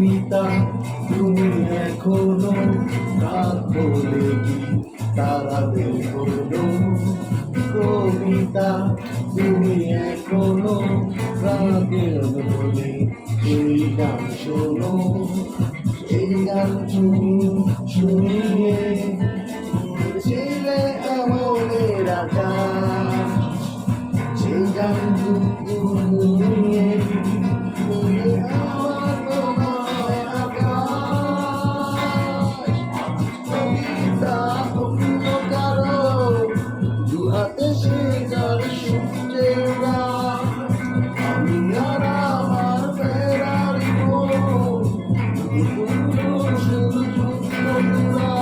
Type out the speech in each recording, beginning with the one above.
কবিতা তুমি এখনও রাত বলে কি তারাদের কবিতা তুমি এখনও রাতের বলে এই গান শোনো। এই গান তুমি শুনিয়ে ছেলে আমলের আকাশ। Allah.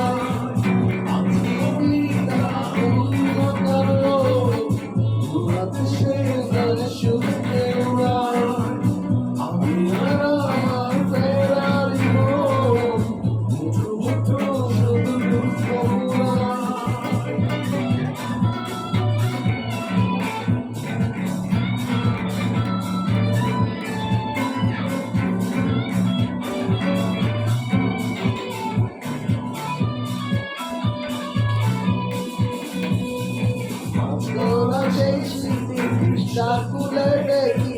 deixe de estar com leveza.